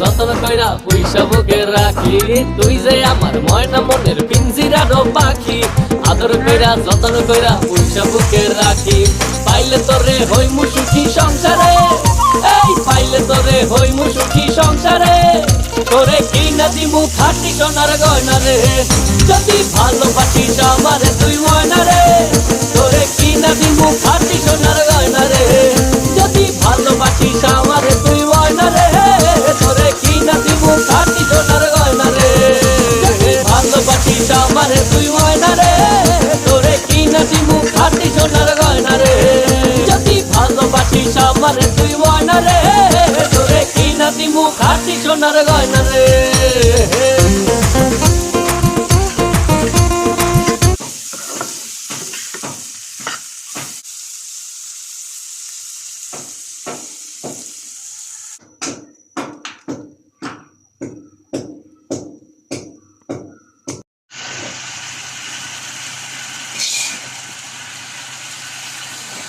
যতন কইরা পয়সা বুকে রাখি। তুই যে আমার ময়না মনের পিঞ্জিরারও পাখি। আদর কইরা, যতন কইরা পয়সা বুকে রাখি। পাইলে তোরে হই মুসুখী সংসারে। এই, পাইলে তোরে হই মুসুখী সংসারে। তোরে কি না দিমু খাটি সোনার গয়না রে। যদি আমার তুই ময়না রে, তোরে কি নাটি মুখ খাটি সোনার গয়না রে? যদি ভালোবাসিস আমার তুই ময়না রে, তোরে কি নাটি মুখ খাটি সোনার গয়না রে? you